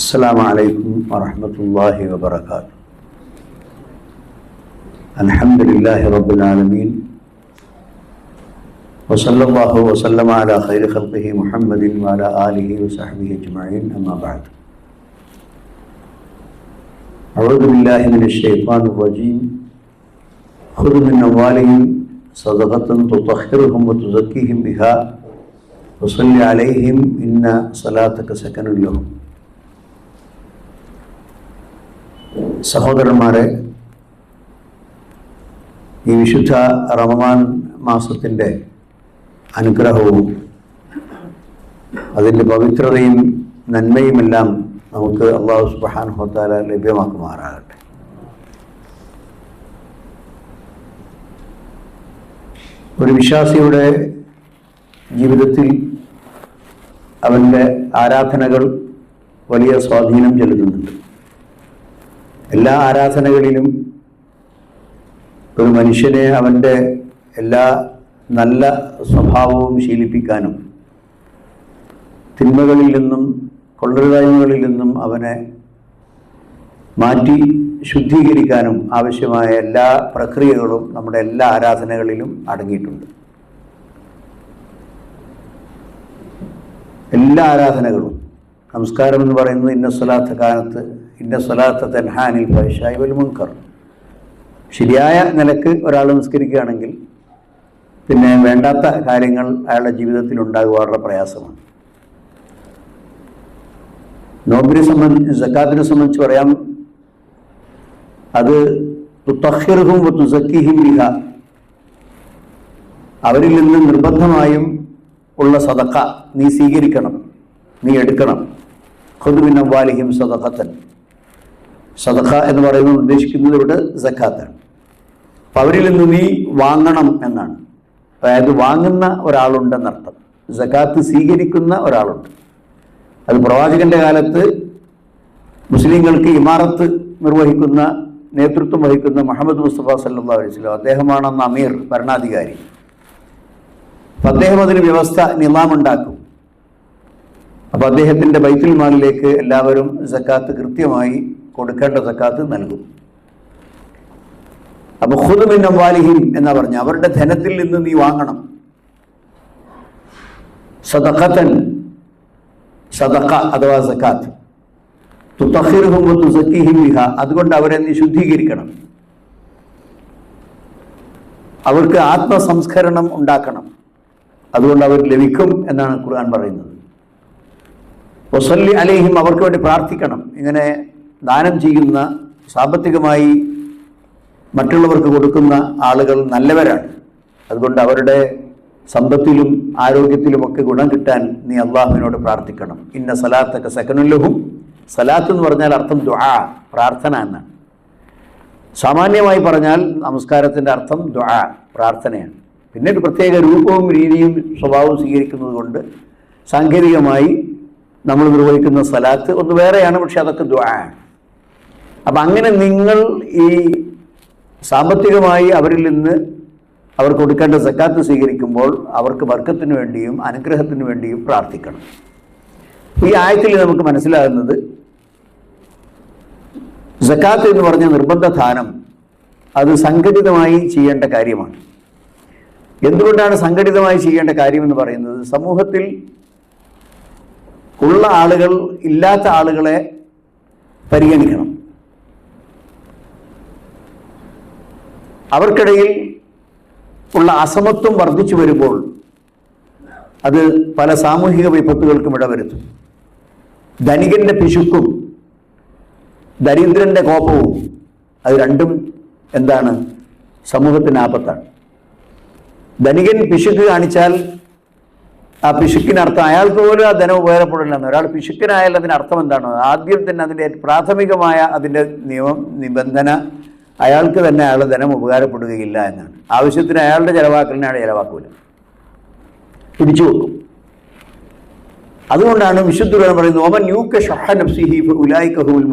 السلام عليكم ورحمة الله وبركاته. الحمد لله رب العالمين. وصلى الله وسلم على خير خلقه محمد وعلى آله وصحبه أجمعين أما بعد. أعوذ بالله من الشيطان الرجيم. خذ من أموالهم صدقة تطهرهم وتزكيهم بها وصل عليهم إن صلاتك سكن لهم. സഹോദരന്മാരെ ഈ വിശുദ്ധ റമമാൻ മാസത്തിന്റെ അനുഗ്രഹവും അതിന്റെ പവിത്രതയും നന്മയുമെല്ലാം നമുക്ക് അള്ളാഹു സുബാൻ ഹോത്താല ലഭ്യമാക്കുമാറാകട്ടെ. ഒരു വിശ്വാസിയുടെ ജീവിതത്തിൽ അവന്റെ ആരാധനകൾ വലിയ സ്വാധീനം ചെലുത്തുന്നുണ്ട്. എല്ലാ ആരാധനകളിലും ഒരു മനുഷ്യനെ അവന്റെ എല്ലാ നല്ല സ്വഭാവവും ശീലിപ്പിക്കാനും തിന്മകളിൽ നിന്നും കൊള്ളരുതായ്മകളിൽ നിന്നും അവനെ മാറ്റി ശുദ്ധീകരിക്കാനും ആവശ്യമായ എല്ലാ പ്രക്രിയകളും നമ്മുടെ എല്ലാ ആരാധനകളിലും അടങ്ങിയിട്ടുണ്ട്. എല്ലാ ആരാധനകളും നമസ്കാരം എന്ന് പറയുന്നത് ഇന്ന സ്വലാത്ത കാലത്ത് ഇന്ന സ്വലാത്ത തെൻഹാനിൽ പൈഷായി വൽ മുൻകർ. ശരിയായ നിലയ്ക്ക് ഒരാൾ നിസ്കരിക്കുകയാണെങ്കിൽ പിന്നെ വേണ്ടാത്ത കാര്യങ്ങൾ അയാളുടെ ജീവിതത്തിൽ ഉണ്ടാകുക വളരെ പ്രയാസമാണ്. നോമ്പിനെ സംബന്ധിച്ച് സക്കാത്തിനെ സംബന്ധിച്ച് പറയാം അത് തുത്തഹിർഹും തുസക്കിഹിം ബിഹ. അവരിൽ നിന്ന് നിർബന്ധമായും ഉള്ള സതക്ക നീ സ്വീകരിക്കണം നീ എടുക്കണം. ഖുദുബിൻ അവ്വാലിഹിം സദഖത്തൻ. സദഖ എന്ന് പറയുന്നത് ഉദ്ദേശിക്കുന്നത് ഇവിടെ സക്കാത്താണ് അപ്പം അവരിൽ നിന്ന് നീ വാങ്ങണം എന്നാണ്. അതായത് വാങ്ങുന്ന ഒരാളുണ്ടെന്നർത്ഥം സക്കാത്ത് സ്വീകരിക്കുന്ന ഒരാളുണ്ട്. അത് പ്രവാചകന്റെ കാലത്ത് മുസ്ലിങ്ങൾക്ക് ഇമാറത്ത് നിർവഹിക്കുന്ന നേതൃത്വം വഹിക്കുന്ന മുഹമ്മദ് മുസ്തഫ സല്ലാ അലൈഹി സ്വലം അദ്ദേഹമാണ് അമീർ ഭരണാധികാരി. അപ്പം അദ്ദേഹം അതിന് വ്യവസ്ഥ നിലാമുണ്ടാക്കും. അപ്പോൾ അദ്ദേഹത്തിന്റെ ബൈത്തുൽ മാലിലേക്ക് എല്ലാവരും സക്കാത്ത് കൃത്യമായി കൊടുക്കേണ്ട സക്കാത്ത് നൽകും. അപ്പൊ ഖുദുമിൻ അംവാലിഹിൻ എന്നാ പറഞ്ഞ. അവരുടെ ധനത്തിൽ നിന്ന് നീ വാങ്ങണം. സദഖത്തൻ സദഖ അഥവാ സക്കാത്ത്. അതുകൊണ്ട് അവരെ നീ ശുദ്ധീകരിക്കണം. അവർക്ക് ആത്മസംസ്കരണം ഉണ്ടാക്കണം. അതുകൊണ്ട് അവർ ലഭിക്കും എന്നാണ് ഖുർആൻ പറയുന്നത്. വസല്ലി അലേഹിം അവർക്ക് വേണ്ടി പ്രാർത്ഥിക്കണം. ഇങ്ങനെ ദാനം ചെയ്യുന്ന സാമ്പത്തികമായി മറ്റുള്ളവർക്ക് കൊടുക്കുന്ന ആളുകൾ നല്ലവരാണ്. അതുകൊണ്ട് അവരുടെ സമ്പത്തിലും ആരോഗ്യത്തിലുമൊക്കെ ഗുണം കിട്ടാൻ നീ അള്ളാഹുവിനോട് പ്രാർത്ഥിക്കണം. ഇന്ന സലാത്തൊക്കെ സെക്കനുല്ലഹും സലാത്ത് എന്ന് പറഞ്ഞാൽ അർത്ഥം ദ്വാ പ്രാർത്ഥന എന്നാണ്. സാമാന്യമായി പറഞ്ഞാൽ നമസ്കാരത്തിന്റെ അർത്ഥം ദ്വാ പ്രാർത്ഥനയാണ്. പിന്നെ ഒരു പ്രത്യേക രൂപവും രീതിയും സ്വഭാവവും സ്വീകരിക്കുന്നത് കൊണ്ട് സാങ്കേതികമായി നമ്മൾ നിർവഹിക്കുന്ന സ്ഥലത്ത് ഒന്ന് വേറെയാണ് പക്ഷെ അതൊക്കെ ദ്വാണ് അപ്പം അങ്ങനെ നിങ്ങൾ ഈ സാമ്പത്തികമായി അവരിൽ നിന്ന് അവർ കൊടുക്കേണ്ട സക്കാത്ത് സ്വീകരിക്കുമ്പോൾ അവർക്ക് വർക്കത്തിന് വേണ്ടിയും അനുഗ്രഹത്തിന് വേണ്ടിയും പ്രാർത്ഥിക്കണം. ഈ ആയത്തിൽ നമുക്ക് മനസ്സിലാകുന്നത് സക്കാത്ത് എന്ന് പറഞ്ഞ നിർബന്ധ ദാനം അത് സംഘടിതമായി ചെയ്യേണ്ട കാര്യമാണ്. എന്തുകൊണ്ടാണ് സംഘടിതമായി ചെയ്യേണ്ട കാര്യം എന്ന് പറയുന്നത്? സമൂഹത്തിൽ ഉള്ള ആളുകൾ ഇല്ലാത്ത ആളുകളെ പരിഗണിക്കണം. അവർക്കിടയിൽ ഉള്ള അസമത്വം വർദ്ധിച്ചു വരുമ്പോൾ അത് പല സാമൂഹിക വിപത്തുകൾക്കും ഇടവരുത്തും. ധനികന്റെ പിശുക്കും ദരിദ്രന്റെ കോപവും അത് രണ്ടും എന്താണ്? സമൂഹത്തിന് ആപത്താണ്. ധനികൻ പിശുക്ക് കാണിച്ചാൽ ആ പിശുക്കിനർത്ഥം അയാൾക്ക് പോലും ആ ധനം ഉപകാരപ്പെടില്ലെന്ന്. ഒരാൾ പിശുക്കിനായാൽ അതിന് അർത്ഥം എന്താണ്? ആദ്യം തന്നെ അതിന്റെ പ്രാഥമികമായ അതിന്റെ നിയമം നിബന്ധന അയാൾക്ക് തന്നെ അയാളുടെ ധനം ഉപകാരപ്പെടുകയില്ല എന്നാണ്. ആവശ്യത്തിന് അയാളുടെ ചിലവാക്കലിനെ അയാൾ ചിലവാക്കൂല. പിടിച്ചു വെക്കും. അതുകൊണ്ടാണ് വിശുദ്ധ പറയുന്നത് ഓമൻ യൂക്ക ഷഹ നഫ്സിഹി ഉലായിക്കഹുൽ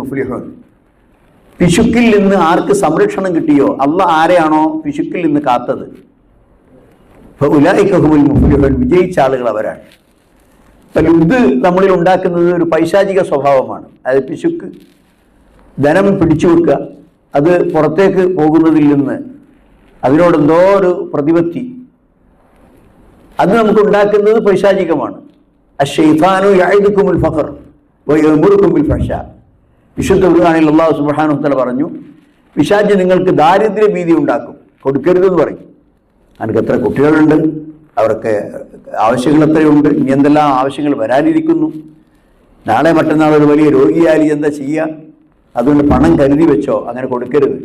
പിശുക്കിൽ നിന്ന് ആർക്ക് സംരക്ഷണം കിട്ടിയോ? അല്ല ആരെയാണോ പിശുക്കിൽ നിന്ന് കാത്തത്? വിജയിച്ച ആളുകൾ അവരാണ്. അപ്പം ലുദ് നമ്മളിൽ ഉണ്ടാക്കുന്നത് ഒരു പൈശാചിക സ്വഭാവമാണ്. അത് പിശുക്ക് ധനം പിടിച്ചു വെക്കുക അത് പുറത്തേക്ക് പോകുന്നതിൽ നിന്ന് അതിനോടെന്തോ ഒരു പ്രതിപത്തി. അത് നമുക്ക് ഉണ്ടാക്കുന്നത് പൈശാചികമാണ്. ഫഖർ വിശുദ്ധ ഖുർആനിൽ അള്ളാഹു സുബ്ഹാനഹു തആല പറഞ്ഞു വിശാജി നിങ്ങൾക്ക് ദാരിദ്ര്യ ഭീതി ഉണ്ടാക്കും കൊടുക്കരുതെന്ന് പറയും. എനിക്ക് എത്ര കുട്ടികളുണ്ട്? അവർക്ക് ആവശ്യങ്ങൾ എത്രയുണ്ട്? ഇനി എന്തെല്ലാം ആവശ്യങ്ങൾ വരാനിരിക്കുന്നു? നാളെ മറ്റന്നാൾ ഒരു വലിയ രോഗിയായി എന്താ ചെയ്യുക അതുകൊണ്ട് പണം കരുതി വെച്ചോ അങ്ങനെ കൊടുക്കരുത്.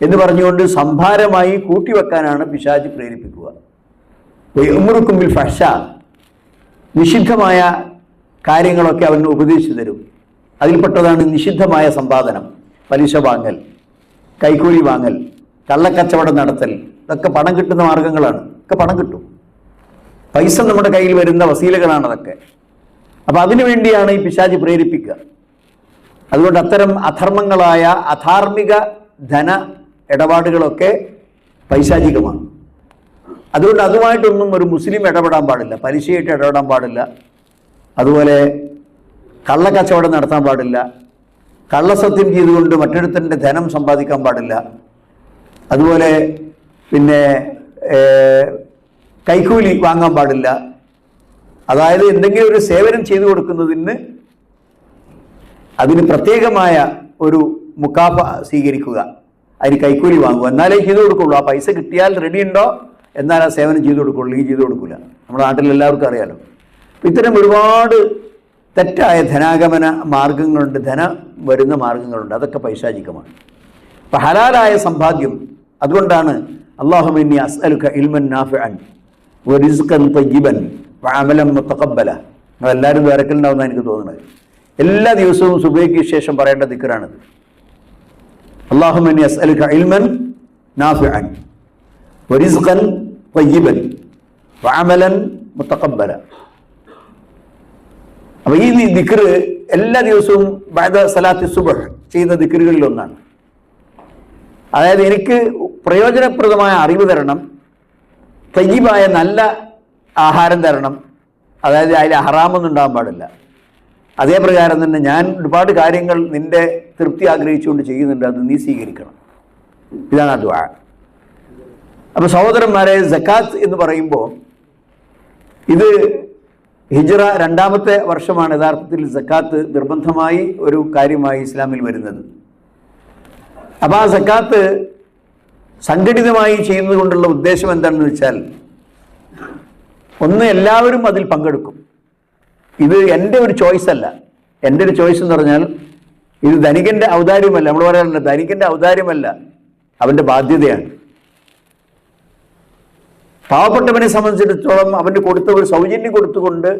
എന്ന് പറഞ്ഞുകൊണ്ട് സംഭാരമായി കൂട്ടിവെക്കാനാണ് പിശാജ് പ്രേരിപ്പിക്കുക. ഉമ്മുറുക്കുമ്പിൽ ഫഷ നിഷിദ്ധമായ കാര്യങ്ങളൊക്കെ അവന് ഉപദേശിച്ചു തരും. അതിൽപ്പെട്ടതാണ് നിഷിദ്ധമായ സമ്പാദനം പലിശ വാങ്ങൽ കൈക്കൂലി വാങ്ങൽ കള്ളക്കച്ചവടം നടത്തൽ ഇതൊക്കെ പണം കിട്ടുന്ന മാർഗങ്ങളാണ്. ഒക്കെ പണം കിട്ടും. പൈസ നമ്മുടെ കയ്യിൽ വരുന്ന വസീലകളാണ് അതൊക്കെ. അപ്പം അതിനു വേണ്ടിയാണ് ഈ പിശാചി പ്രേരിപ്പിക്കുക. അതുകൊണ്ട് അത്തരം അധർമ്മങ്ങളായ അധാർമിക ധന ഇടപാടുകളൊക്കെ പൈശാചികമാണ്. അതുകൊണ്ട് അതുമായിട്ടൊന്നും ഒരു മുസ്ലിം ഇടപെടാൻ പാടില്ല. പലിശയായിട്ട് ഇടപെടാൻ പാടില്ല. അതുപോലെ കള്ളക്കച്ചവടം നടത്താൻ പാടില്ല. കള്ളസത്യം ചെയ്തുകൊണ്ട് മറ്റൊരുത്തന്റെ ധനം സമ്പാദിക്കാൻ പാടില്ല. അതുപോലെ പിന്നെ കൈക്കൂലി വാങ്ങാൻ പാടില്ല. അതായത് എന്തെങ്കിലും ഒരു സേവനം ചെയ്തു കൊടുക്കുന്നതിന് അതിന് പ്രത്യേകമായ ഒരു മുക്കാഫ സ്വീകരിക്കുക. അതിന് കൈക്കൂലി വാങ്ങുക. എന്നാലേ ചെയ്തു കൊടുക്കുള്ളൂ. ആ പൈസ കിട്ടിയാൽ റെഡി ഉണ്ടോ? എന്നാൽ ആ സേവനം ചെയ്തു കൊടുക്കുള്ളൂ. ഈ ചെയ്തു കൊടുക്കില്ല നമ്മുടെ നാട്ടിൽ എല്ലാവർക്കും അറിയാലോ. ഇത്തരം ഒരുപാട് തെറ്റായ ധനാഗമന മാർഗങ്ങളുണ്ട്. ധന വരുന്ന മാർഗങ്ങളുണ്ട്. അതൊക്കെ പൈശാചികമാണ്. അപ്പം ഹലാലായ സമ്പാദ്യം അതുകൊണ്ടാണ് അള്ളാഹുമിനി أسألك ഇൽമൻ നാഫിഅൻ ورزقا طيبا വഅമലൻ മുതഖബ്ബല അതെല്ലാവരും ദ്വാരക്കലുണ്ടാവുന്ന എനിക്ക് തോന്നുന്നത്. എല്ലാ ദിവസവും സുബൈക്ക് ശേഷം പറയേണ്ട ദിക്കറാണിത് അള്ളാഹുമിനി അസ്അലുക ഇൽമൻ നാഫിഅൻ വരിസ്ഖൻ തയ്യിബൻ വഅമലൻ മുതഖബ്ബല അപ്പൊ ഈ ദിക്കറ് എല്ലാ ദിവസവും ബഅദ സലാത്തി സുബഹ് ചെയ്യുന്ന ദിക്റുകളിൽ ഒന്നാണ്. അതായത് എനിക്ക് പ്രയോജനപ്രദമായ അറിവ് തരണം തയ്യബായ നല്ല ആഹാരം തരണം അതായത് അതിൽ ഹറാമൊന്നും ഉണ്ടാകാൻ പാടില്ല. അതേ പ്രകാരം തന്നെ ഞാൻ ഒരുപാട് കാര്യങ്ങൾ നിന്റെ തൃപ്തി ആഗ്രഹിച്ചുകൊണ്ട് ചെയ്യുന്നുണ്ട് അത് നീ സ്വീകരിക്കണം. ഇതാണ് ആ ദുആ അപ്പോൾ സഹോദരന്മാരെ ജക്കാത്ത് എന്ന് പറയുമ്പോൾ ഇത് ഹിജറ രണ്ടാമത്തെ വർഷമാണ് യഥാർത്ഥത്തിൽ ജക്കാത്ത് നിർബന്ധമായി ഒരു കാര്യമായി ഇസ്ലാമിൽ വരുന്നത്. അപ്പോൾ ആ സക്കാത്ത് സംഘടിതമായി ചെയ്യുന്നത് കൊണ്ടുള്ള ഉദ്ദേശം എന്താണെന്ന് വെച്ചാൽ ഒന്ന് എല്ലാവരും അതിൽ പങ്കെടുക്കും. ഇത് എന്റെ ഒരു ചോയ്സ് അല്ല. എന്റെ ഒരു ചോയ്സ് എന്ന് പറഞ്ഞാൽ ഇത് ധനികന്റെ ഔദാര്യമല്ല. നമ്മൾ പറയാറുണ്ട് ധനികന്റെ ഔദാര്യമല്ല അവന്റെ ബാധ്യതയാണ്. പാവപ്പെട്ടവനെ സംബന്ധിച്ചിടത്തോളം അവന് കൊടുത്ത ഒരു സൗജന്യം കൊടുത്തുകൊണ്ട്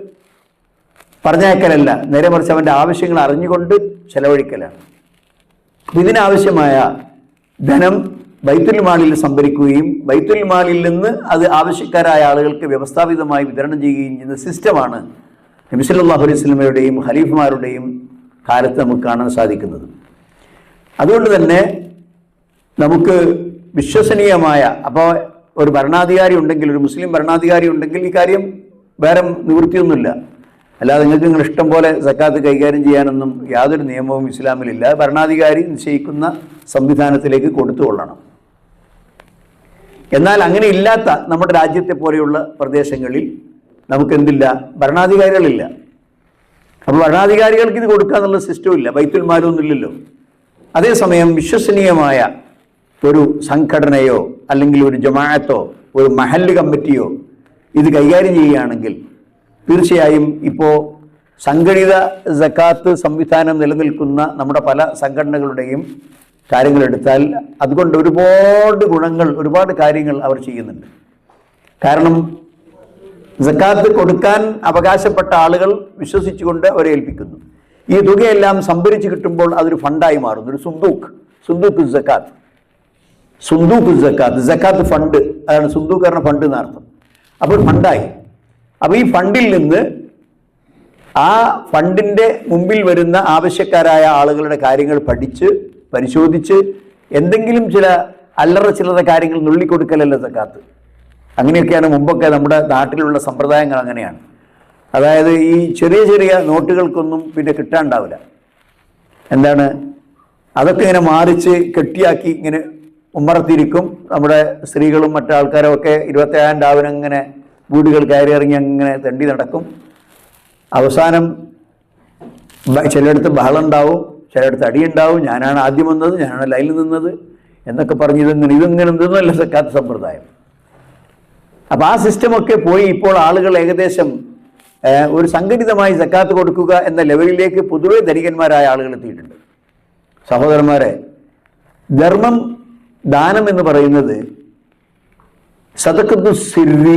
പറഞ്ഞയക്കലല്ല. നേരെ മറിച്ച് അവന്റെ ആവശ്യങ്ങൾ അറിഞ്ഞുകൊണ്ട് ചെലവഴിക്കലാണ്. ഇതിനാവശ്യമായ ധനം ബൈത്തുൽ മാലിൽ സംഭരിക്കുകയും ബൈത്തുൽ മാലിൽ നിന്ന് അത് ആവശ്യക്കാരായ ആളുകൾക്ക് വ്യവസ്ഥാപിതമായി വിതരണം ചെയ്യുകയും ചെയ്യുന്ന സിസ്റ്റമാണ് നബിസല്ലാഹു അലൈഹി സ്വലമയുടെയും ഖലീഫുമാരുടെയും കാലത്ത് നമുക്ക് കാണാൻ സാധിക്കുന്നത്. അതുകൊണ്ട് തന്നെ നമുക്ക് വിശ്വസനീയമായ അപ്പോൾ ഒരു ഭരണാധികാരി ഉണ്ടെങ്കിൽ ഒരു മുസ്ലിം ഭരണാധികാരി ഉണ്ടെങ്കിൽ ഈ കാര്യം വേറെ നിവൃത്തിയൊന്നുമില്ല. അല്ലാതെ നിങ്ങൾക്ക് നിങ്ങൾ ഇഷ്ടം പോലെ സക്കാത്ത് കൈകാര്യം ചെയ്യാനൊന്നും യാതൊരു നിയമവും ഇസ്ലാമിലില്ല. ഭരണാധികാരി നിശ്ചയിക്കുന്ന സംവിധാനത്തിലേക്ക് കൊടുത്തുകൊള്ളണം എന്നാൽ അങ്ങനെ ഇല്ലാത്ത നമ്മുടെ രാജ്യത്തെ പോലെയുള്ള പ്രദേശങ്ങളിൽ നമുക്ക് എന്തില്ല ഭരണാധികാരികളില്ല. അപ്പോൾ ഭരണാധികാരികൾക്ക് ഇത് കൊടുക്കുക എന്നുള്ള സിസ്റ്റം ഇല്ല. ബൈത്തുൽ മാലൊന്നും ഇല്ലല്ലോ. അതേസമയം വിശ്വസനീയമായ ഒരു സംഘടനയോ അല്ലെങ്കിൽ ഒരു ജമാഅത്തോ ഒരു മഹല്ല് കമ്മിറ്റിയോ ഇത് കൈകാര്യം ചെയ്യുകയാണെങ്കിൽ തീർച്ചയായും ഇപ്പോൾ സംഘടിത ജക്കാത്ത് സംവിധാനം നിലനിൽക്കുന്ന നമ്മുടെ പല സംഘടനകളുടെയും കാര്യങ്ങളെടുത്താൽ അതുകൊണ്ട് ഒരുപാട് ഗുണങ്ങൾ ഒരുപാട് കാര്യങ്ങൾ അവർ ചെയ്യുന്നുണ്ട്. കാരണം ജക്കാത്ത് കൊടുക്കാൻ അവകാശപ്പെട്ട ആളുകൾ വിശ്വസിച്ചുകൊണ്ട് അവരെ ഏൽപ്പിക്കുന്നു. ഈ തുകയെല്ലാം സംഭരിച്ചു കിട്ടുമ്പോൾ അതൊരു ഫണ്ടായി മാറുന്നു. ഒരു സുന്ദൂഖ്. സുന്ദൂഖ് ജക്കാത്ത് സുന്ദൂഖ് ജക്കാത്ത് ജക്കാത്ത് ഫണ്ട്. അതാണ് സുന്ദൂഖ് ഫണ്ട് എന്നർത്ഥം. അപ്പോൾ ഫണ്ടായി. അപ്പോൾ ഈ ഫണ്ടിൽ നിന്ന് ആ ഫണ്ടിന്റെ മുമ്പിൽ വരുന്ന ആവശ്യക്കാരായ ആളുകളുടെ കാര്യങ്ങൾ പഠിച്ച് പരിശോധിച്ച് എന്തെങ്കിലും ചില അല്ലറ ചില്ലറ കാര്യങ്ങൾ നുള്ളിക്കൊടുക്കലല്ല സക്കാത്ത്. അങ്ങനെയൊക്കെയാണ് മുമ്പൊക്കെ നമ്മുടെ നാട്ടിലുള്ള സമ്പ്രദായങ്ങൾ അങ്ങനെയാണ്. അതായത് ഈ ചെറിയ ചെറിയ നോട്ടുകൾക്കൊന്നും പിന്നെ കിട്ടാണ്ടാവില്ല. എന്താണ്? അതൊക്കെ ഇങ്ങനെ മാറിച്ച് കെട്ടിയാക്കി ഇങ്ങനെ ഉമ്മറത്തിരിക്കും നമ്മുടെ സ്ത്രീകളും മറ്റാൾക്കാരും ഒക്കെ ഇരുപത്തേഴാം രാവിലെ അങ്ങനെ വീടുകൾ കയറി ഇറങ്ങി അങ്ങനെ തണ്ടി നടക്കും. അവസാനം ചിലയിടത്ത് ബഹളം ഉണ്ടാവും ചിലയിടത്ത് അടിയുണ്ടാവും. ഞാനാണ് ആദ്യം വന്നത് ഞാനാണ് ലൈനിൽ നിന്നത് എന്നൊക്കെ പറഞ്ഞ് ഇതിങ്ങനെ ഇതിങ്ങനെ നിന്നല്ല സക്കാത്ത സമ്പ്രദായം. അപ്പോൾ ആ സിസ്റ്റമൊക്കെ പോയി ഇപ്പോൾ ആളുകൾ ഏകദേശം ഒരു സംഘടിതമായി സക്കാത്ത് കൊടുക്കുക എന്ന ലെവലിലേക്ക് പൊതുവെ ധനികന്മാരായ ആളുകൾ എത്തിയിട്ടുണ്ട്. സഹോദരന്മാരെ ധർമ്മം ദാനം എന്ന് പറയുന്നത് സതക്കത്തു സിരി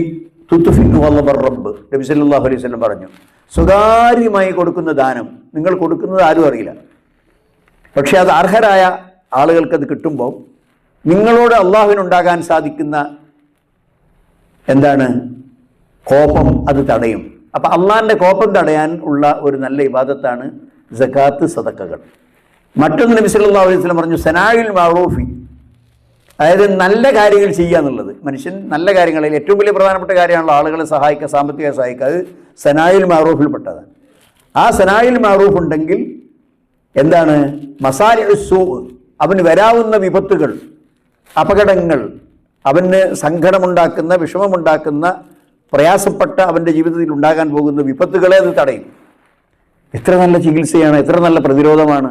തുത്തുഫിന്നു റബ്ബ്. നബി സല്ലല്ലാഹു അലൈഹി പറഞ്ഞു സ്വകാര്യമായി കൊടുക്കുന്ന ദാനം. നിങ്ങൾ കൊടുക്കുന്നത് ആരും അറിയില്ല. പക്ഷേ അത് അർഹരായ ആളുകൾക്ക് അത് കിട്ടുമ്പോൾ നിങ്ങളോട് അള്ളാഹുവിനുണ്ടാകാൻ സാധിക്കുന്ന എന്താണ്? കോപം അത് തടയും. അപ്പം അള്ളാഹിന്റെ കോപം തടയാൻ ഉള്ള ഒരു നല്ല ഇബാദത്താണ് ജക്കാത്ത് സദക്കകൾ. മറ്റൊന്ന് നബി സല്ലല്ലാഹു അലൈഹി വസല്ലം പറഞ്ഞു സനായിൽ മഅറൂഫി. അതായത് നല്ല കാര്യങ്ങൾ ചെയ്യുക എന്നുള്ളത്. മനുഷ്യൻ നല്ല കാര്യങ്ങളിൽ ഏറ്റവും വലിയ പ്രധാനപ്പെട്ട കാര്യമാണല്ലോ ആളുകളെ സഹായിക്കുക സാമ്പത്തികമായി സഹായിക്കുക. അത് സനായിൽ മാറൂഫിൽപ്പെട്ടതാണ് ആ സനായിൽ മാറൂഫ് ഉണ്ടെങ്കിൽ എന്താണ്? മസാല സൂ അവന് വരാവുന്ന വിപത്തുകൾ അപകടങ്ങൾ അവന് സങ്കടമുണ്ടാക്കുന്ന വിഷമമുണ്ടാക്കുന്ന പ്രയാസപ്പെട്ട അവന്റെ ജീവിതത്തിൽ ഉണ്ടാകാൻ പോകുന്ന വിപത്തുകളെ അത് തടയും. എത്ര നല്ല ചികിത്സയാണ് എത്ര നല്ല പ്രതിരോധമാണ്.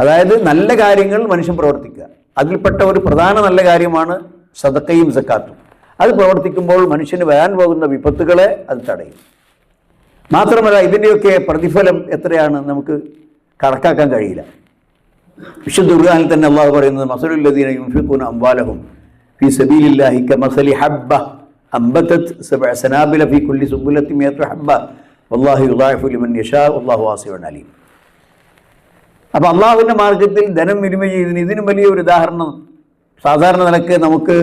അതായത് നല്ല കാര്യങ്ങൾ മനുഷ്യൻ പ്രവർത്തിക്കുക. അതിൽപ്പെട്ട ഒരു പ്രധാന നല്ല കാര്യമാണ് സദക്കയും സക്കാത്തും. അത് പ്രവർത്തിക്കുമ്പോൾ മനുഷ്യന് വരാൻ പോകുന്ന വിപത്തുകളെ അത് തടയും. മാത്രമല്ല ഇതിന്റെയൊക്കെ പ്രതിഫലം എത്രയാണ് നമുക്ക് കണക്കാക്കാൻ കഴിയില്ല. വിശുദ്ധ ഖുർആനിൽ തന്നെ അള്ളാഹു പറയുന്നത് മസലുല്ലദീന യുൻഫിഖൂന അംവാലഹും ഫീ സബീലില്ലാഹി കമസലി ഹബ്ബ അംബതത് സനാബില ഫീ കുല്ലി സുബുലത്തി മിയത്തു ഹബ്ബ വല്ലാഹു യുദാഇഫു ലിമൻ യശാ വല്ലാഹു വാസിഉൻ അലീം. അപ്പോൾ അള്ളാഹുവിന്റെ മാർഗത്തിൽ ധനം വിനിമയം ചെയ്തതിന് ഇതിനും വലിയ ഒരു ഉദാഹരണം. സാധാരണ നിലയ്ക്ക് നമുക്ക്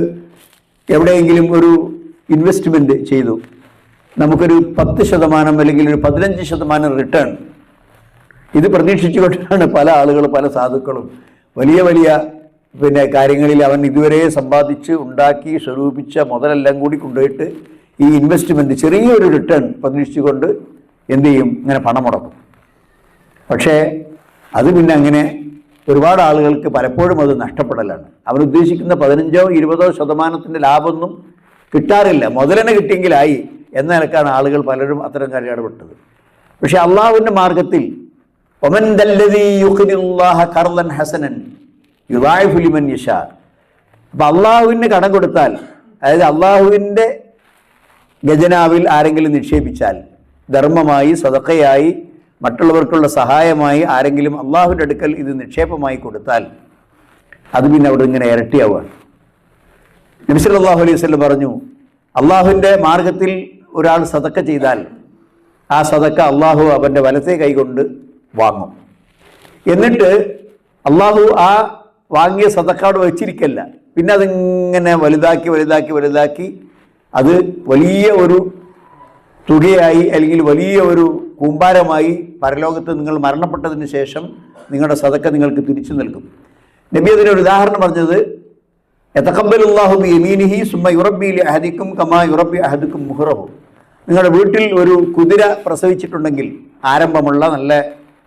എവിടെയെങ്കിലും ഒരു ഇൻവെസ്റ്റ്മെന്റ് ചെയ്തു. നമുക്കൊരു പത്ത് ശതമാനം അല്ലെങ്കിൽ ഒരു പതിനഞ്ച് ശതമാനം റിട്ടേൺ ഇത് പ്രതീക്ഷിച്ചുകൊണ്ടാണ് പല ആളുകളും പല സാധുക്കളും വലിയ വലിയ പിന്നെ കാര്യങ്ങളിൽ അവൻ ഇതുവരെ സമ്പാദിച്ച് ഉണ്ടാക്കി സ്വരൂപിച്ച മുതലെല്ലാം കൂടി കൊണ്ടുപോയിട്ട് ഈ ഇൻവെസ്റ്റ്മെന്റ് ചെറിയൊരു റിട്ടേൺ പ്രതീക്ഷിച്ചുകൊണ്ട് എന്ത് ചെയ്യും? ഇങ്ങനെ പണം മുടക്കും പക്ഷേ അത് പിന്നെ അങ്ങനെ ഒരുപാട് ആളുകൾക്ക് പലപ്പോഴും അത് നഷ്ടപ്പെടലാണ്. അവരുദ്ദേശിക്കുന്ന പതിനഞ്ചോ ഇരുപതോ ശതമാനത്തിന്റെ ലാഭമൊന്നും കിട്ടാറില്ല. മുതലെന്നെ കിട്ടിയെങ്കിലായി എന്ന നിലക്കാണ് ആളുകൾ പലരും അത്തരം കാര്യം ഇടപെട്ടത്. പക്ഷെ അള്ളാഹുവിന്റെ മാർഗത്തിൽ ഖർളൻ ഹസനൻ യുദാഇഫു ലിമൻ യശാ അപ്പം അള്ളാഹുവിന് കടം കൊടുത്താൽ അതായത് അള്ളാഹുവിന്റെ ഗജനാവിൽ ആരെങ്കിലും നിക്ഷേപിച്ചാൽ ധർമ്മമായി സദക്കയായി മറ്റുള്ളവർക്കുള്ള സഹായമായി ആരെങ്കിലും അള്ളാഹുവിന്റെ അടുക്കൽ ഇത് നിക്ഷേപമായി കൊടുത്താൽ അത് പിന്നെ അവിടെ ഇങ്ങനെ ഇരട്ടിയാവുകയാണ്. നബിസ് അള്ളാഹു അലൈഹി വസല്ലം പറഞ്ഞു അള്ളാഹുവിന്റെ മാർഗത്തിൽ ഒരാൾ സതക്ക ചെയ്താൽ ആ സതക്ക അള്ളാഹു അവന്റെ വലത്തെ കൈകൊണ്ട് വാങ്ങും. എന്നിട്ട് അള്ളാഹു ആ വാങ്ങിയ സതക്കാട് വെച്ചിരിക്കല്ല. പിന്നെ അതിങ്ങനെ വലുതാക്കി വലുതാക്കി വലുതാക്കി അത് വലിയ ഒരു തുകയായി അല്ലെങ്കിൽ വലിയ ഒരു കൂമ്പാരമായി പരലോകത്ത് നിങ്ങൾ മരണപ്പെട്ടതിന് ശേഷം നിങ്ങളുടെ സതക്ക നിങ്ങൾക്ക് തിരിച്ചു നൽകും. നബി അതിന് ഒരു ഉദാഹരണം പറഞ്ഞത് ബി യമീനിഹി സുമ്മ യുറബ്ബി ലി അഹദിക്കും കമാ യുറബി അഹദിക്കും മുഹറഹു. നിങ്ങളുടെ വീട്ടിൽ ഒരു കുതിര പ്രസവിച്ചിട്ടുണ്ടെങ്കിൽ ആരംഭമുള്ള നല്ല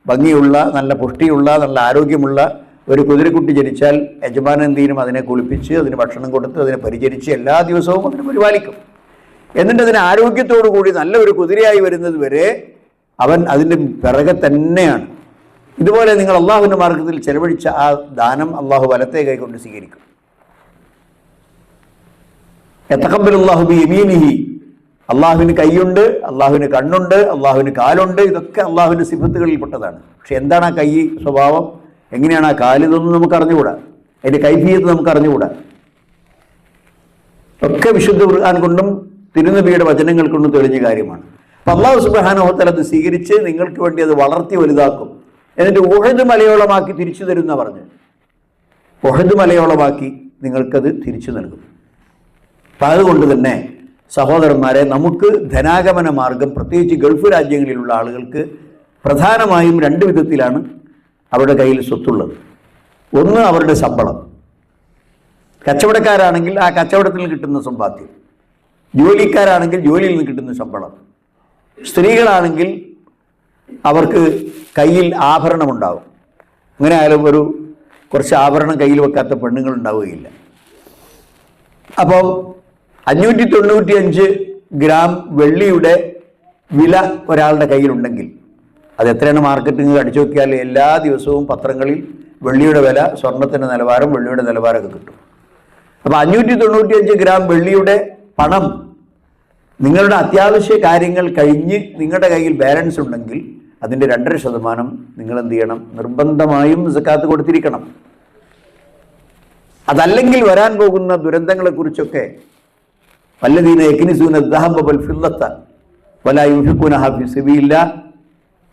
ഭംഗിയുള്ള നല്ല പുഷ്ടിയുള്ള നല്ല ആരോഗ്യമുള്ള ഒരു കുതിരക്കുട്ടി ജനിച്ചാൽ യജമാനന്തിനും അതിനെ കുളിപ്പിച്ച് അതിന് ഭക്ഷണം കൊടുത്ത് അതിനെ പരിചരിച്ച് എല്ലാ ദിവസവും അതിനെ പരിപാലിക്കും. എന്നിട്ട് അതിന് ആരോഗ്യത്തോടു കൂടി നല്ല ഒരു കുതിരയായി വരുന്നത് വരെ അവൻ അതിന്റെ പിറകെ തന്നെയാണ്. ഇതുപോലെ നിങ്ങൾ അള്ളാഹുവിന്റെ മാർഗത്തിൽ ചെലവഴിച്ച ആ ദാനം അള്ളാഹു വലത്തെ കൈകൊണ്ട് സ്വീകരിക്കും. എത്തക്കമ്പലുല്ലാഹു ബി യമീനിഹി. അള്ളാഹുവിന് കൈയുണ്ട് അള്ളാഹുവിന് കണ്ണുണ്ട് അള്ളാഹുവിന് കാലുണ്ട് ഇതൊക്കെ അള്ളാഹുവിന്റെ സിഫത്തുകളിൽപ്പെട്ടതാണ്. പക്ഷെ എന്താണ് ആ കൈ സ്വഭാവം? എങ്ങനെയാണ് ആ കാൽ ഇതൊന്നും നമുക്ക് അറിഞ്ഞുകൂടാ? അതിന്റെ കൈഫീയത്ത് നമുക്ക് അറിഞ്ഞുകൂടാ? ഒക്കെ വിശുദ്ധ ഖുർആൻ കൊണ്ടും തിരുനബിയുടെ വചനങ്ങൾ കൊണ്ട് തെളിഞ്ഞ കാര്യമാണ്. അപ്പം അള്ളാഹു സുബ്രഹാനോഹത്തൽ അത് സ്വീകരിച്ച് നിങ്ങൾക്ക് വേണ്ടി അത് വളർത്തി വലുതാക്കും. എന്നിട്ട് ഉഹദ് മലയോളമാക്കി തിരിച്ചു തരുന്ന പറഞ്ഞു. ഉഹദ് മലയോളമാക്കി നിങ്ങൾക്കത് തിരിച്ചു നൽകും. അപ്പം അതുകൊണ്ട് തന്നെ സഹോദരന്മാരെ നമുക്ക് ധനാഗമന മാർഗം പ്രത്യേകിച്ച് ഗൾഫ് രാജ്യങ്ങളിലുള്ള ആളുകൾക്ക് പ്രധാനമായും രണ്ട് വിധത്തിലാണ് അവരുടെ കയ്യിൽ സ്വത്തുള്ളത്. ഒന്ന് അവരുടെ ശമ്പളം. കച്ചവടക്കാരാണെങ്കിൽ ആ കച്ചവടത്തിൽ കിട്ടുന്ന സമ്പാദ്യം. ജോലിക്കാരാണെങ്കിൽ ജോലിയിൽ നിന്ന് കിട്ടുന്ന ശമ്പളം. സ്ത്രീകളാണെങ്കിൽ അവർക്ക് കയ്യിൽ ആഭരണമുണ്ടാവും. അങ്ങനെ ആയാലും ഒരു കുറച്ച് ആഭരണം കയ്യിൽ വെക്കാത്ത പെണ്ണുങ്ങൾ ഉണ്ടാവുകയില്ല. അപ്പോൾ അഞ്ഞൂറ്റി തൊണ്ണൂറ്റി അഞ്ച് ഗ്രാം വെള്ളിയുടെ വില ഒരാളുടെ കയ്യിലുണ്ടെങ്കിൽ അത് എത്രയാണ് മാർക്കറ്റിംഗ് അടിച്ചു നോക്കിയാൽ എല്ലാ ദിവസവും പത്രങ്ങളിൽ വെള്ളിയുടെ വില സ്വർണത്തിന്റെ നിലവാരം വെള്ളിയുടെ നിലവാരമൊക്കെ കിട്ടും. അപ്പോൾ അഞ്ഞൂറ്റി തൊണ്ണൂറ്റി അഞ്ച് ഗ്രാം വെള്ളിയുടെ പണം നിങ്ങളുടെ അത്യാവശ്യ കാര്യങ്ങൾ കഴിഞ്ഞ് നിങ്ങളുടെ കയ്യിൽ ബാലൻസ് ഉണ്ടെങ്കിൽ അതിന്റെ രണ്ടര ശതമാനം നിങ്ങൾ എന്ത് ചെയ്യണം? നിർബന്ധമായും സക്കാത്ത് കൊടുത്തിരിക്കണം. അതല്ലെങ്കിൽ വരാൻ പോകുന്ന ദുരന്തങ്ങളെക്കുറിച്ചൊക്കെ വല്ലതീന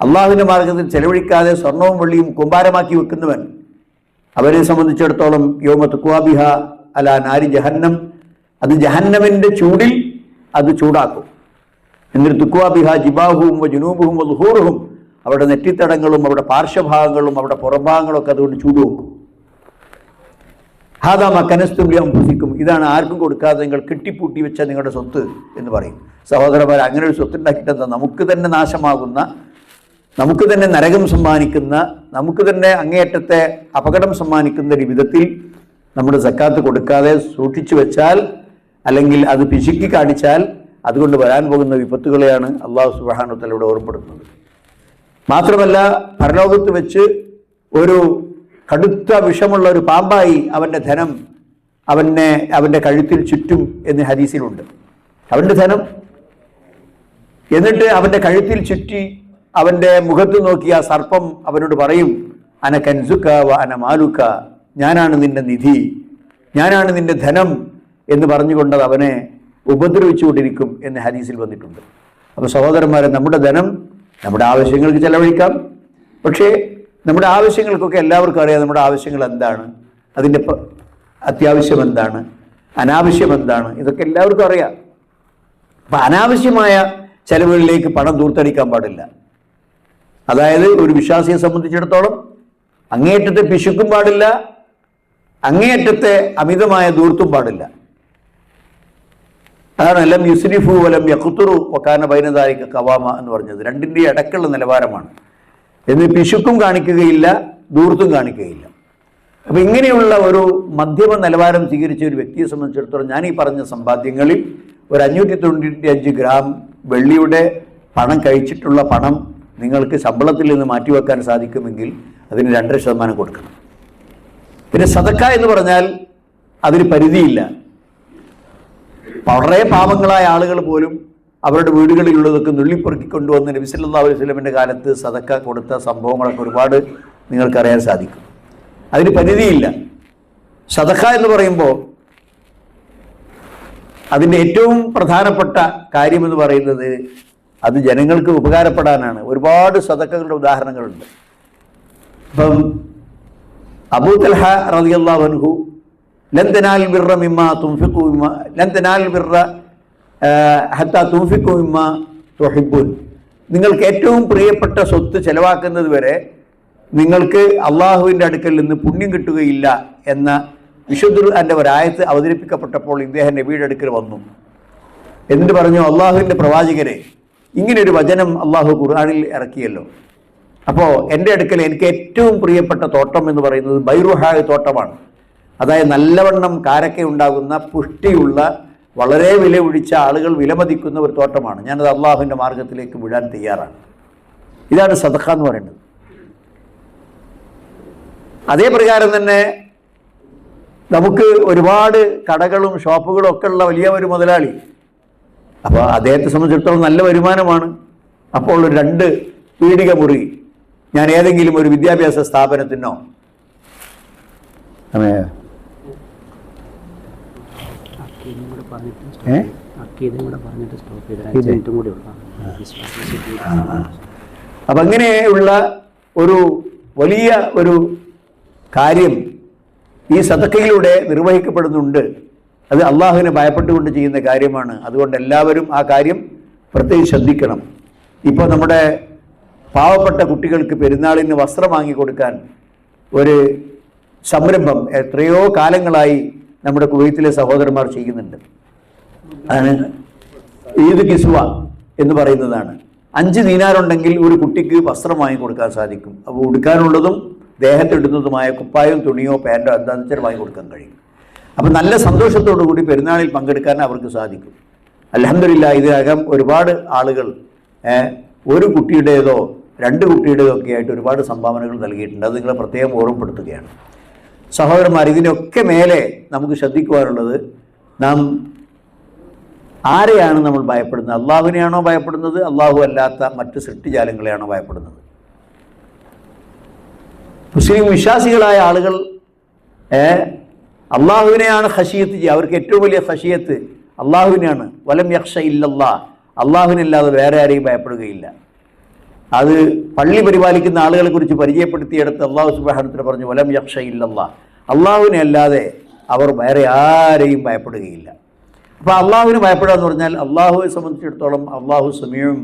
അള്ളാഹുവിന്റെ മാർഗത്തിൽ ചെലവഴിക്കാതെ സ്വർണവും വെള്ളിയും കുമ്പാരമാക്കി വെക്കുന്നവൻ അവരെ സംബന്ധിച്ചിടത്തോളം യോമത്ത് തുക്വാബിഹ അല നാരി ജഹന്നം. അത് ജഹന്നമിന്റെ ചൂടിൽ അത് ചൂടാക്കും. എന്നിട്ട് തുക്വാബിഹ ജിബാഹുവും ജുനൂബുഹും ലുഹൂറുഹും അവിടെ നെറ്റിത്തടങ്ങളും അവിടെ പാർശ്വഭാഗങ്ങളും അവിടെ പുറംഭാഗങ്ങളും ഒക്കെ അതുകൊണ്ട് ചൂടുവെക്കും ഹാദാ കനസ്തുല്യം അംഫുസിക്കും. ഇതാണ് ആർക്കും കൊടുക്കാതെ നിങ്ങൾ കെട്ടിപ്പൂട്ടി വെച്ച നിങ്ങളുടെ സ്വത്ത് എന്ന് പറയും. സഹോദരന്മാർ അങ്ങനെ ഒരു സ്വത്ത് ഉണ്ടാക്കിയിട്ടെന്താ നമുക്ക് തന്നെ നാശമാകുന്ന നമുക്ക് തന്നെ നരകം സമ്മാനിക്കുന്ന നമുക്ക് തന്നെ അങ്ങേയറ്റത്തെ അപകടം സമ്മാനിക്കുന്ന ഒരു വിധത്തിൽ നമ്മുടെ സക്കാത്ത് കൊടുക്കാതെ സൂക്ഷിച്ചു വെച്ചാൽ അല്ലെങ്കിൽ അത് പിശുക്കി കാണിച്ചാൽ അതുകൊണ്ട് വരാൻ പോകുന്ന വിപത്തുകളെയാണ് അള്ളാഹു സുബാനുത്തലൂടെ ഓർമ്മപ്പെടുത്തുന്നത്. മാത്രമല്ല പരലോകത്ത് വെച്ച് ഒരു കടുത്ത വിഷമുള്ള ഒരു പാമ്പായി അവന്റെ ധനം അവനെ അവന്റെ കഴുത്തിൽ ചുറ്റും എന്ന് ഹദീസിലുണ്ട്. അവന്റെ ധനം എന്നിട്ട് അവന്റെ കഴുത്തിൽ ചുറ്റി അവന്റെ മുഖത്ത് നോക്കി ആ സർപ്പം അവനോട് പറയും അന കൻസുക്ക വ അന മാലുക്ക ഞാനാണ് നിന്റെ നിധി. ഞാനാണ് നിന്റെ ധനം. എന്ന് പറഞ്ഞുകൊണ്ട് അവനെ ഉപദ്രവിച്ചുകൊണ്ടിരിക്കും എന്ന് ഹദീസിൽ വന്നിട്ടുണ്ട്. അപ്പോൾ സഹോദരന്മാരെ നമ്മുടെ ധനം നമ്മുടെ ആവശ്യങ്ങൾക്ക് ചെലവഴിക്കാം. പക്ഷേ നമ്മുടെ ആവശ്യങ്ങൾക്കൊക്കെ എല്ലാവർക്കും അറിയാം നമ്മുടെ ആവശ്യങ്ങൾ എന്താണ് അതിന്റെ അത്യാവശ്യം എന്താണ് അനാവശ്യം എന്താണ് ഇതൊക്കെ എല്ലാവർക്കും അറിയാം. അപ്പം അനാവശ്യമായ ചെലവുകളിലേക്ക് പണം ദൂർത്തടിക്കാൻ പാടില്ല. അതായത് ഒരു വിശ്വാസിയെ സംബന്ധിച്ചിടത്തോളം അങ്ങേയറ്റത്തെ പിശുക്കും പാടില്ല അങ്ങേയറ്റത്തെ അമിതമായ ദൂർത്തും പാടില്ല. അതാണ് ലം യുസ്രിഫു വലം യഖുത്തുറു വക്കാന ബൈനദാരിക്ക കവാമ എന്ന് പറഞ്ഞത്. രണ്ടിന്റെ ഇടക്കുള്ള നിലവാരമാണ്. എന്ന് പിശുക്കും കാണിക്കുകയില്ല ദൂർത്തും കാണിക്കുകയില്ല. അപ്പം ഇങ്ങനെയുള്ള ഒരു മധ്യമ നിലവാരം സ്വീകരിച്ച ഒരു വ്യക്തിയെ സംബന്ധിച്ചിടത്തോളം ഞാൻ ഈ പറഞ്ഞ സമ്പാദ്യങ്ങളിൽ ഒരു അഞ്ഞൂറ്റി തൊണ്ണൂറ്റി അഞ്ച് ഗ്രാം വെള്ളിയുടെ പണം കഴിച്ചിട്ടുള്ള പണം നിങ്ങൾക്ക് ശമ്പളത്തിൽ നിന്ന് മാറ്റിവെക്കാൻ സാധിക്കുമെങ്കിൽ അതിന് രണ്ടര ശതമാനം കൊടുക്കണം. പിന്നെ സതക്ക എന്ന് പറഞ്ഞാൽ അതിന് പരിധിയില്ല. വളരെ പാവങ്ങളായ ആളുകൾ പോലും അവരുടെ വീടുകളിലുള്ളതൊക്കെ നുള്ളിപ്പെറുക്കി കൊണ്ടുവന്ന് നബി സല്ലല്ലാഹു അലൈഹി വസല്ലമയുടെ കാലത്ത് സതക്ക കൊടുത്ത സംഭവങ്ങളൊക്കെ ഒരുപാട് നിങ്ങൾക്കറിയാൻ സാധിക്കും. അതിന് പരിധിയില്ല. സതക്ക എന്ന് പറയുമ്പോൾ അതിന്റെ ഏറ്റവും പ്രധാനപ്പെട്ട കാര്യമെന്ന് പറയുന്നത് അത് ജനങ്ങൾക്ക് ഉപകാരപ്പെടാനാണ്. ഒരുപാട് സതക്കകളുടെ ഉദാഹരണങ്ങളുണ്ട്. ഇപ്പം അബൂ തൽഹ റതിയല്ലാ അൻഹു നിങ്ങൾക്ക് ഏറ്റവും പ്രിയപ്പെട്ട സ്വത്ത് ചെലവാക്കുന്നത് വരെ നിങ്ങൾക്ക് അള്ളാഹുവിന്റെ അടുക്കൽ നിന്ന് പുണ്യം കിട്ടുകയില്ല എന്ന വിശുദ്ധ എന്റെ ഒരായത്ത് അവതരിപ്പിക്കപ്പെട്ടപ്പോൾ ഇദ്ദേഹം നബിയുടെ അടുക്കൽ വന്നു. എന്നിട്ട് പറഞ്ഞു? അള്ളാഹുവിന്റെ പ്രവാചകരെ ഇങ്ങനൊരു വചനം അള്ളാഹു ഖുർആാനിൽ ഇറക്കിയല്ലോ. അപ്പോൾ എന്റെ അടുക്കൽ എനിക്ക് ഏറ്റവും പ്രിയപ്പെട്ട തോട്ടം എന്ന് പറയുന്നത് ബൈറുഹായ തോട്ടമാണ്. അതായത് നല്ലവണ്ണം കാരക്ക ഉണ്ടാകുന്ന പുഷ്ടിയുള്ള വളരെ വില ഒഴിച്ച ആളുകൾ വിലമതിക്കുന്ന ഒരു തോട്ടമാണ്. ഞാനത് അള്ളാഹുവിന്റെ മാർഗത്തിലേക്ക് വിടാൻ തയ്യാറാണ്. ഇതാണ് സദഖ എന്ന് പറയുന്നത്. അതേ പ്രകാരം തന്നെ നമുക്ക് ഒരുപാട് കടകളും ഷോപ്പുകളും ഒക്കെ ഉള്ള വലിയ ഒരു മുതലാളി. അപ്പോൾ അദ്ദേഹത്തെ സംബന്ധിച്ചിടത്തോളം നല്ല വരുമാനമാണ്. അപ്പോൾ ഒരു രണ്ട് പീഡിക മുറി ഞാൻ ഏതെങ്കിലും ഒരു വിദ്യാഭ്യാസ സ്ഥാപനത്തിനോ അതെ. അക്കീതും കൂടെ പറഞ്ഞിട്ട് ഏ? അക്കീതും കൂടെ പറഞ്ഞിട്ട് സ്റ്റോപ്പ് ചെയ്ത് ഇത്? അഞ്ച് മിനിറ്റും കൂടി ഉള്ളൂ അപ്പം അങ്ങനെയുള്ള ഒരു വലിയ ഒരു കാര്യം ഈ സതക്കയിലൂടെ നിർവഹിക്കപ്പെടുന്നുണ്ട്. അത് അള്ളാഹുവിനെ ഭയപ്പെട്ടുകൊണ്ട് ചെയ്യുന്ന കാര്യമാണ്. അതുകൊണ്ട് എല്ലാവരും ആ കാര്യം പ്രത്യേകം ശ്രദ്ധിക്കണം. ഇപ്പോൾ നമ്മുടെ പാവപ്പെട്ട കുട്ടികൾക്ക് പെരുന്നാളിന് വസ്ത്രം വാങ്ങിക്കൊടുക്കാൻ ഒരു സംരംഭം എത്രയോ കാലങ്ങളായി നമ്മുടെ കുവൈത്തിലെ സഹോദരന്മാർ ചെയ്യുന്നുണ്ട്. അതാണ് ഈദ് കിസുവ എന്ന് പറയുന്നതാണ്. അഞ്ച് ദീനാറുണ്ടെങ്കിൽ ഒരു കുട്ടിക്ക് വസ്ത്രം വാങ്ങിക്കൊടുക്കാൻ സാധിക്കും. അപ്പോൾ ഉടുക്കാനുള്ളതും ദേഹത്തിടുന്നതുമായ കുപ്പായോ തുണിയോ പാന്റോ എന്താണെന്ന് വെച്ചാൽ വാങ്ങി കൊടുക്കാൻ കഴിയും. അപ്പം നല്ല സന്തോഷത്തോടു കൂടി പെരുന്നാളിൽ പങ്കെടുക്കാൻ അവർക്ക് സാധിക്കും. അലഹമില്ല ഇതിനകം ഒരുപാട് ആളുകൾ ഒരു കുട്ടിയുടേതോ രണ്ട് കുട്ടിയുടേതോ ഒക്കെ ആയിട്ട് ഒരുപാട് സംഭാവനകൾ നൽകിയിട്ടുണ്ട്. അത് നിങ്ങളെ പ്രത്യേകം ഓർമ്മപ്പെടുത്തുകയാണ്. സഹോദരന്മാർ ഇതിനൊക്കെ മേലെ നമുക്ക് ശ്രദ്ധിക്കുവാനുള്ളത് നാം ആരെയാണ് നമ്മൾ ഭയപ്പെടുന്നത്? അള്ളാഹുവിനെയാണോ ഭയപ്പെടുന്നത്? അള്ളാഹു അല്ലാത്ത മറ്റ് സൃഷ്ടിജാലങ്ങളെയാണോ ഭയപ്പെടുന്നത്? മുസ്ലിം വിശ്വാസികളായ ആളുകൾ അള്ളാഹുവിനെയാണ് ഹഷിയത്ത് ചെയ്യുക. അവർക്ക് ഏറ്റവും വലിയ ഹഷിയത്ത് അള്ളാഹുവിനെയാണ്. വലം യക്ഷ ഇല്ലല്ലാ അള്ളാഹുവിനല്ലാതെ വേറെ ആരെയും ഭയപ്പെടുകയില്ല. അത് പള്ളി പരിപാലിക്കുന്ന ആളുകളെ കുറിച്ച് പരിചയപ്പെടുത്തിയെടുത്ത് അള്ളാഹു സുബാനത്തിന് പറഞ്ഞു വലം യക്ഷ ഇല്ലല്ലാ അള്ളാഹുവിനെ അല്ലാതെ അവർ വേറെ ആരെയും ഭയപ്പെടുകയില്ല. അപ്പോൾ അള്ളാഹുവിന് ഭയപ്പെടുക എന്ന് പറഞ്ഞാൽ അള്ളാഹുവെ സംബന്ധിച്ചിടത്തോളം അള്ളാഹു സമീറും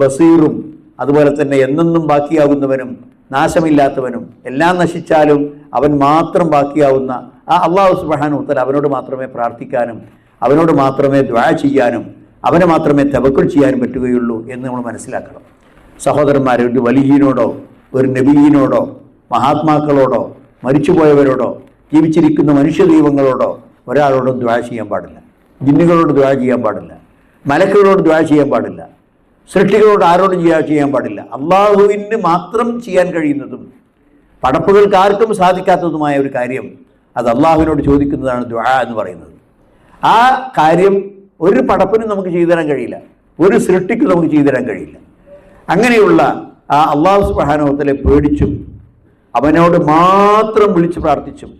ബസീറും അതുപോലെ തന്നെ എന്നെന്നും ബാക്കിയാകുന്നവനും നാശമില്ലാത്തവനും എല്ലാം നശിച്ചാലും അവൻ മാത്രം ബാക്കിയാവുന്ന ആ അള്ളാഹു സുബാൻ ഉത്തര അവനോട് മാത്രമേ പ്രാർത്ഥിക്കാനും അവനോട് മാത്രമേ ദ്വാ ചെയ്യാനും അവനെ മാത്രമേ തവക്കുൾ ചെയ്യാനും പറ്റുകയുള്ളൂ എന്ന് നമ്മൾ മനസ്സിലാക്കണം. സഹോദരന്മാരെ ഒരു വലിയനോടോ ഒരു നബീനോടോ മഹാത്മാക്കളോടോ മരിച്ചുപോയവരോടോ ജീവിച്ചിരിക്കുന്ന മനുഷ്യ ദൈവങ്ങളോടോ ഒരാളോടും ദ്വാ ചെയ്യാൻ പാടില്ല. ജിന്നുകളോട് ദ്വാ ചെയ്യാൻ പാടില്ല. മലക്കുകളോട് ദ്വാ ചെയ്യാൻ പാടില്ല. സൃഷ്ടികളോട് ആരോടും ചെയ്യാൻ ചെയ്യാൻ പാടില്ല. അള്ളാഹുവിന് മാത്രം ചെയ്യാൻ കഴിയുന്നതും പടപ്പുകൾക്ക് ആർക്കും സാധിക്കാത്തതുമായ ഒരു കാര്യം അത് അള്ളാഹുവിനോട് ചോദിക്കുന്നതാണ് ദ്വാ എന്ന് പറയുന്നത്. ആ കാര്യം ഒരു പടപ്പിനും നമുക്ക് ചെയ്തു തരാൻ കഴിയില്ല. ഒരു സൃഷ്ടിക്കും നമുക്ക് ചെയ്തു തരാൻ കഴിയില്ല. അങ്ങനെയുള്ള ആ അള്ളാഹു സുബാനോത്തലെ പേടിച്ചും അവനോട് മാത്രം വിളിച്ച് പ്രാർത്ഥിച്ചും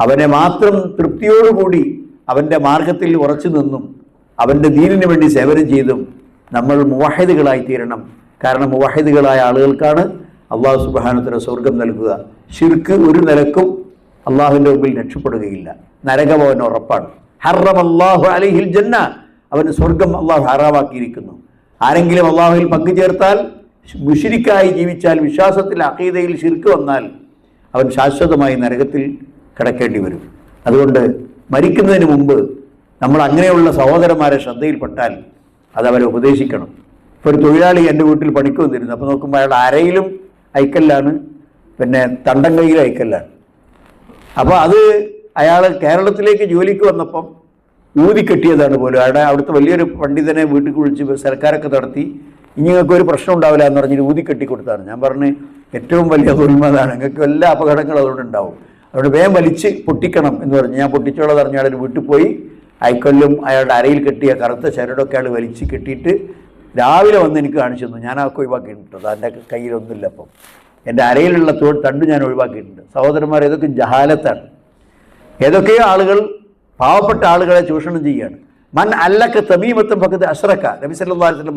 അവനെ മാത്രം തൃപ്തിയോടുകൂടി അവന്റെ മാർഗത്തിൽ ഉറച്ചു നിന്നും അവന്റെ ദീനിന് വേണ്ടി സേവനം ചെയ്തും നമ്മൾ മുവാഹിദുകളായി തീരണം. കാരണം മുവാഹിദുകളായ ആളുകൾക്കാണ് അള്ളാഹു സുബാനത്തിന് സ്വർഗം നൽകുക. ശിർക്ക് ഒരു നിലക്കും അള്ളാഹുവിന്റെ മുമ്പിൽ രക്ഷപ്പെടുകയില്ല. നരകഭവൻ ഉറപ്പാണ്. ഹറം അള്ളാഹു അലഹിൽ ജന്ന. അവന് സ്വർഗം അള്ളാഹു ഹറാമാക്കിയിരിക്കുന്നു ആരെങ്കിലും അള്ളാഹുവിൽ പങ്കു ചേർത്താൽ മുഷിരിക്കായി ജീവിച്ചാൽ വിശ്വാസത്തിൽ അഖീദയിൽ ശിർക്ക് വന്നാൽ അവൻ ശാശ്വതമായി നരകത്തിൽ കിടക്കേണ്ടി വരും. അതുകൊണ്ട് മരിക്കുന്നതിന് മുമ്പ് നമ്മൾ അങ്ങനെയുള്ള സഹോദരന്മാരെ ശ്രദ്ധയിൽപ്പെട്ടാൽ അത് അവരെ ഉപദേശിക്കണം. ഇപ്പോൾ ഒരു തൊഴിലാളി എന്റെ വീട്ടിൽ പണിക്ക് വന്നിരുന്നു. അപ്പോൾ നോക്കുമ്പോൾ അയാൾ അരയിലും ഐക്കല്ലാണ്. പിന്നെ തണ്ടം കൈയിലും ഐക്കല്ലാണ്. അപ്പോൾ അത് അയാൾ കേരളത്തിലേക്ക് ജോലിക്ക് വന്നപ്പം ഊതിക്കെട്ടിയതാണ് പോലും. അയാളുടെ അവിടുത്തെ വലിയൊരു പണ്ഡിതനെ വീട്ടിൽ വിളിച്ച് സർക്കാരൊക്കെ നടത്തി. നിങ്ങൾക്ക് ഒരു പ്രശ്നം ഉണ്ടാവില്ല എന്ന് പറഞ്ഞിട്ട് ഊതിക്കെട്ടി കൊടുത്താണ് ഞാൻ പറഞ്ഞ് ഏറ്റവും വലിയ ദുരിമതാണ് നിങ്ങൾക്ക് എല്ലാ അപകടങ്ങളും അതുകൊണ്ട് ഉണ്ടാവും. അതുകൊണ്ട് വേഗം വലിച്ച് പൊട്ടിക്കണം എന്ന് പറഞ്ഞു. ഞാൻ പൊട്ടിച്ചോളാം പറഞ്ഞ അയാൾ വീട്ടിൽ പോയി അയക്കൊല്ലും അയാളുടെ അരയിൽ കെട്ടിയ കറുത്ത ചരടൊക്കെ അയാൾ വലിച്ച് കെട്ടിയിട്ട് രാവിലെ വന്ന് എനിക്ക് കാണിച്ചു തന്നു. ഞാൻ ആ ഒഴിവാക്കിയിട്ടുണ്ട് എന്റെ കയ്യിലൊന്നുമില്ല അപ്പം. എന്റെ അരയിലുള്ള തോ തണ്ട് ഞാൻ ഒഴിവാക്കിയിട്ടുണ്ട്. സഹോദരന്മാർ ഏതൊക്കെ ജഹാലത്താണ്. ഏതൊക്കെയോ ആളുകൾ പാവപ്പെട്ട ആളുകളെ ചൂഷണം ചെയ്യുകയാണ്. മൻ അല്ലക്ക തമീമത്തും പക്കത്ത് അഷ്റക്ക നബി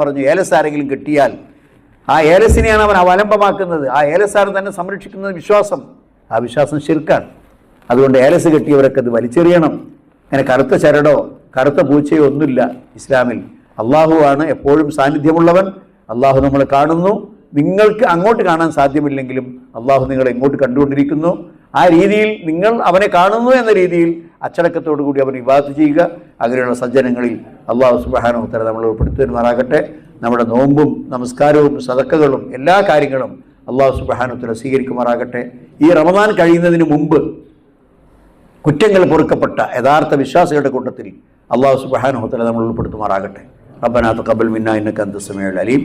പറഞ്ഞു ഏലസാരെങ്കിലും കിട്ടിയാൽ ആ ഏലസിനെയാണ് അവൻ അവലംബമാക്കുന്നത്. ആ ഏലസാരം തന്നെ സംരക്ഷിക്കുന്നത് വിശ്വാസം. ആ വിശ്വാസം ശിർക്കാണ്. അതുകൊണ്ട് ഏലസ് കെട്ടിയവരൊക്കെ അത് വലിച്ചെറിയണം. അങ്ങനെ കറുത്ത ചരടോ കറുത്ത പൂച്ചയോ ഒന്നുമില്ല ഇസ്ലാമിൽ. അള്ളാഹു ആണ് എപ്പോഴും സാന്നിധ്യമുള്ളവൻ. അള്ളാഹു നമ്മളെ കാണുന്നു. നിങ്ങൾക്ക് അങ്ങോട്ട് കാണാൻ സാധ്യമില്ലെങ്കിലും അള്ളാഹു നിങ്ങളെ ഇങ്ങോട്ട് കണ്ടുകൊണ്ടിരിക്കുന്നു. ആ രീതിയിൽ നിങ്ങൾ അവനെ കാണുന്നു എന്ന രീതിയിൽ അച്ചടക്കത്തോടു കൂടി അവൻ വിവാദ ചെയ്യുക. അങ്ങനെയുള്ള സജ്ജനങ്ങളിൽ അള്ളാഹു സുബാനോത്തര നമ്മൾ ഉൾപ്പെടുത്തുവാനാകട്ടെ നമ്മുടെ നോമ്പും നമസ്കാരവും സതക്കകളും എല്ലാ കാര്യങ്ങളും അള്ളാഹു സുബാനുത്തല സ്വീകരിക്കുമാറാകട്ടെ. ഈ റമദാൻ കഴിയുന്നതിന് മുമ്പ് കുറ്റങ്ങൾ പൊറുക്കപ്പെട്ട യഥാർത്ഥ വിശ്വാസികളുടെ കൂട്ടത്തിൽ അള്ളാഹു സുബാനുഹത്തല നമ്മൾ ഉൾപ്പെടുത്തുമാറാകട്ടെ. റബ്ബനാത്ത് കബൽ മിന്ന ഇന്നക്ക് അന്ത് സമയ അലീം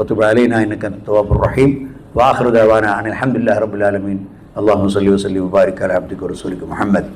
ഒത്തുബലീന ഇന്നക്ക് തോബുർ റഹീം വാഹൃദാന അലഹമുല്ലാ റബുലാലമീൻ അള്ളാഹു സല്ലി വസ്ലി മുബാരിക് അലഹബ്ദിഖ് റസൂലിക്ക് മുഹമ്മദ്.